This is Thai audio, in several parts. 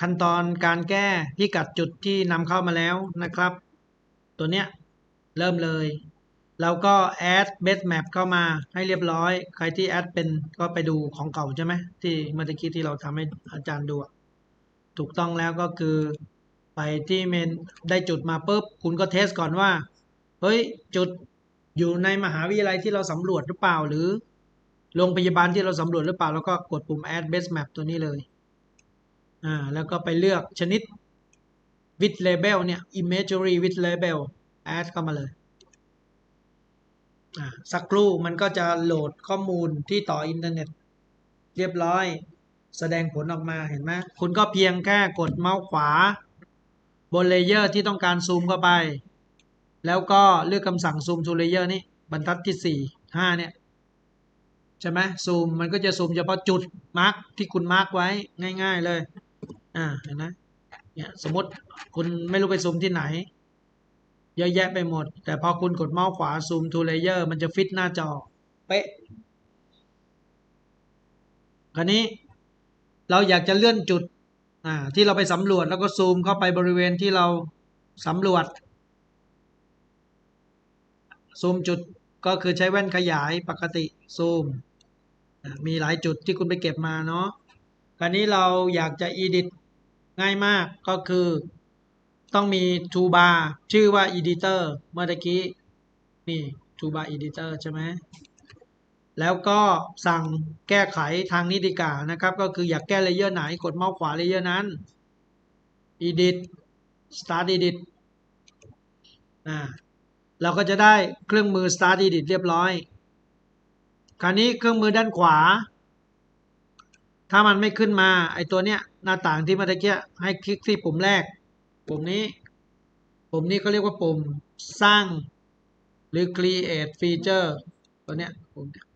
ขั้นตอนการแก้พิกัดจุดที่นำเข้ามาแล้วนะครับ ตัวเนี้ยเริ่มเลยแล้วก็ add base map เข้ามาให้เรียบร้อย ใครที่ add เป็นก็ไปดูของเก่าใช่ไหมที่เมื่อกี้ที่เราทำให้อาจารย์ดู ถูกต้องแล้วก็คือไปที่เมนได้จุดมาปุ๊บ คุณก็เทสก่อนว่า เฮ้ย จุดอยู่ในมหาวิทยาลัยที่เราสำรวจหรือเปล่า หรือโรงพยาบาลที่เราสำรวจหรือเปล่า แล้วก็กดปุ่ม add base map ตัวนี้เลย อ่าแล้วก็ไปเลือกชนิด with label เนี่ย imagery with label add เข้ามาเลยอ่าสักครู่มันก็จะโหลดข้อมูลที่ต่ออินเทอร์เน็ต เรียบร้อย แสดงผลออกมาเห็นไหมคุณก็เพียงแค่กดเมาส์ขวา บนเลเยอร์ที่ต้องการซูมเข้าไป แล้วก็เลือกคำสั่งซูม to layer นี่บรรทัดที่สี่ห้าเนี่ยใช่ไหมซูมมันก็จะซูมเฉพาะจุดมาร์กที่คุณมาร์กไว้ง่าย ๆ เลย อ่าเห็นไหมเนี่ยสมมติคุณไม่รู้ไปซูมที่ไหน เยอะแยะไปหมด แต่พอคุณกดเมาส์ขวาซูม to layer มันจะฟิตหน้าจอ เป๊ะคราวนี้เราอยากจะเลื่อนจุดอ่าที่เราไปสำรวจแล้วก็ซูมเข้าไปบริเวณที่เราสำรวจ ซูมจุดก็คือใช้แว่นขยายปกติซูม มีหลายจุดที่คุณไปเก็บมาเนาะคราวนี้เราอยากจะ edit ง่ายมากก็คือต้องมี toolbar ชื่อว่า editor เมื่อกี้นี่ toolbar editor ใช่ไหมแล้วก็สั่งแก้ไขทางนี้ดีกานะครับ ก็คืออยากแก้เลเยอร์ไหนกดเมาส์ขวาเลเยอร์นั้น edit start edit อ่าเราก็จะได้เครื่องมือ start edit เรียบร้อย คราวนี้เครื่องมือด้านขวา ถ้ามันไม่ขึ้นมา ไอตัวเนี้ยหน้าต่างที่เมื่อกี้ให้คลิกที่ปุ่มแรก ปุ่มนี้ ปุ่มนี้เขาเรียกว่าปุ่มสร้างหรือ create feature ตัวเนี้ยปุ่มเนี้ย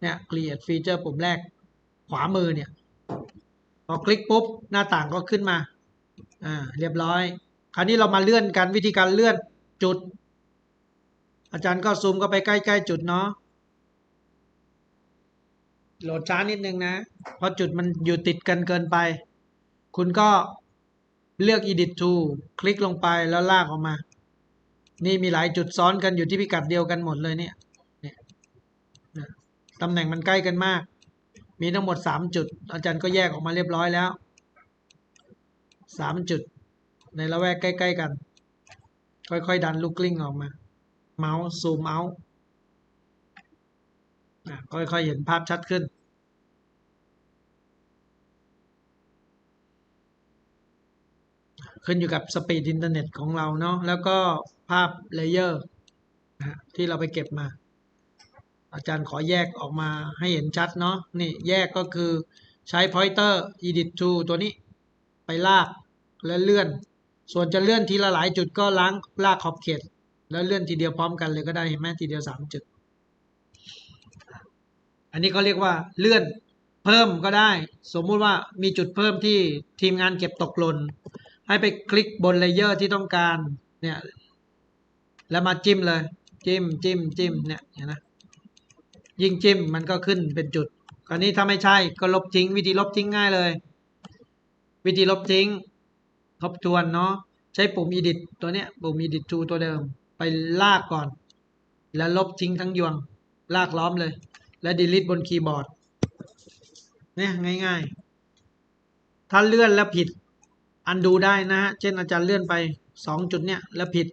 เนี่ย create feature ปุ่มแรก ขวามือเนี่ยพอคลิกปุ๊บหน้าต่างก็ขึ้นมาอ่าเรียบร้อย คราวนี้เรามาเลื่อนกันวิธีการเลื่อนจุด อาจารย์ก็ซูมเข้าไปใกล้ ๆ จุดเนาะ โหลดช้านิดนึงนะเพราะจุดมันอยู่ติดกันเกินไป คุณก็เลือก edit to คลิกลงไปแล้วลากออกมา นี่มีหลายจุดซ้อนกันอยู่ที่พิกัดเดียวกันหมดเลยเนี่ยเนี่ยตำแหน่งมันใกล้กันมาก มีทั้งหมดสามจุด อาจารย์ก็แยกออกมาเรียบร้อยแล้วสามจุด ในละแวกใกล้ ๆ กัน ค่อย ๆ ดันลูกกลิ้งออกมา เมาส์ซูมเมาส์ ค่อยๆเห็นภาพชัดขึ้น ขึ้นอยู่กับสปีดอินเทอร์เน็ตของเราเนาะแล้วก็ภาพเลเยอร์ที่เราไปเก็บมา อาจารย์ขอแยกออกมาให้เห็นชัดเนาะนี่แยกก็คือใช้ pointer edit to ตัวนี้ไปลากและเลื่อน ส่วนจะเลื่อนทีละหลายจุดก็ล้างลากขอบเขต แล้วเลื่อนทีเดียวพร้อมกันเลยก็ได้เห็นไหมทีเดียวสามจุด อันนี้เขาเรียกว่าเลื่อนเพิ่มก็ได้ สมมุติว่ามีจุดเพิ่มที่ทีมงานเก็บตกหล่นให้ไปคลิกบนเลเยอร์ที่ต้องการเนี่ยแล้วมาจิ้มเลย จิ้มจิ้มจิ้มเนี่ยเห็นนะยิ่งจิ้มมันก็ขึ้นเป็นจุดคราวนี้ถ้าไม่ใช่ก็ลบทิ้ง วิธีลบทิ้งง่ายเลย วิธีลบทิ้ง ทบทวนเนาะใช้ปุ่ม edit ตัวเนี้ยปุ่ม edit to ตัวเดิม ไปลากก่อน แล้วลบทิ้งทั้งยวง ลากล้อมเลย และ delete บนคีย์บอร์ดเนี่ยง่าย ๆ ถ้าเลื่อนแล้วผิด อันดูได้นะฮะ เช่นอาจารย์เลื่อนไปสองจุดเนี่ยแล้วผิด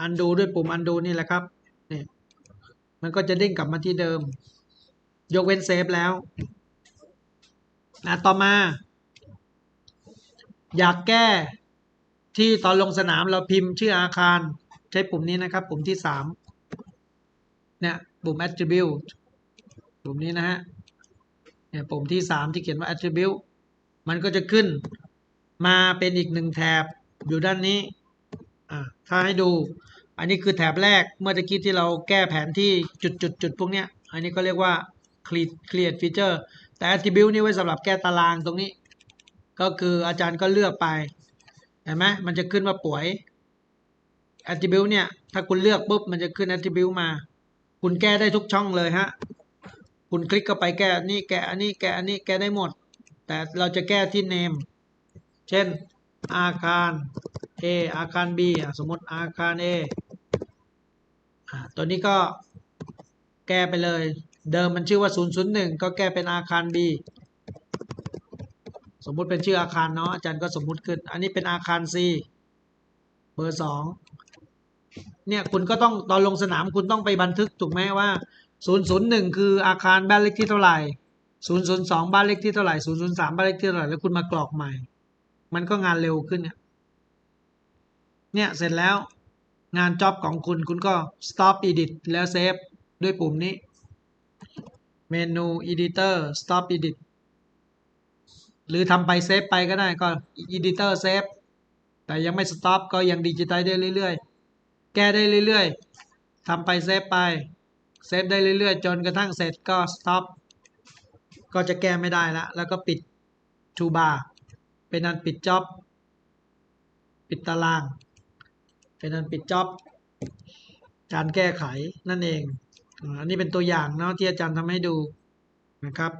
อันดูด้วยปุ่มอันดูนี่แหละครับเนี่ยมันก็จะเด้งกลับมาที่เดิม ยกเว้นเซฟแล้วนะต่อมา อยากแก้ที่ตอนลงสนามเราพิมพ์ชื่ออาคาร ใช้ปุ่มนี้นะครับ ปุ่มที่สามเนี่ยปุ่ม attribute ปุ่มนี้นะฮะเนี่ยปุ่มที่สามที่เขียนว่า attribute มันก็จะขึ้นมาเป็นอีกหนึ่งแถบอยู่ด้านนี้อ่าถ้าให้ดู อันนี้คือแถบแรกเมื่อตะกี้ที่เราแก้แผนที่จุดจุดจุดพวกเนี้ย อันนี้ก็เรียกว่า create feature แต่ attribute นี่ไว้สำหรับแก้ตารางตรงนี้ ก็คืออาจารย์ก็เลือกไปเห็นไหมมันจะขึ้นว่าป่วย attribute เนี่ย ถ้าคุณเลือกปุ๊บมันจะขึ้น attribute มา คุณแก้ได้ทุกช่องเลยฮะ คุณคลิกเข้าไปแก้นี่แก้อันนี้แก้อันนี้แก้ได้หมด แต่เราจะแก้ที่ name เช่น อาคาร A อาคาร B สมมติอาคาร A อะตัวนี้ก็แก้ไปเลย เดิมมันชื่อว่า 001 ก็แก้เป็นอาคาร B สมมุติเป็นชื่ออาคารเนาะอาจารย์ก็สมมุติขึ้น อันนี้เป็นอาคาร C เบอร์สองเนี่ยคุณก็ต้องตอนลงสนามคุณต้องไปบันทึกถูกไหมว่า 001 คืออาคารบ้านเลขที่เท่าไหร่ 002 บ้านเลขที่เท่าไหร่ 003 บ้านเลขที่เท่าไหร่ แล้วคุณมากรอกใหม่ มันก็งานเร็วขึ้นเนี่ย เนี่ยเสร็จแล้วงานจ็อบของคุณคุณก็ stop edit แล้วเซฟด้วยปุ่มนี้ เมนู editor stop edit หรือทำไปเซฟไปก็ได้ก็ editor save แต่ยังไม่ stop ก็ยังดิจิต l ได้เรื่อยๆ แก้ได้เรื่อยๆทำไปเซฟไป เซฟได้เรื่อยๆ จนกระทั่งเสร็จก็ stop ก็จะแก้ไม่ได้ละแล้วก็ปิด to bar เป็นอันปิดจ็อบ ปิดตาราง เป็นอันปิดจ็อบ การแก้ไขนั่นเองอันนี้เป็นตัวอย่างเนาะที่อาจารย์ทำให้ดูนะครับ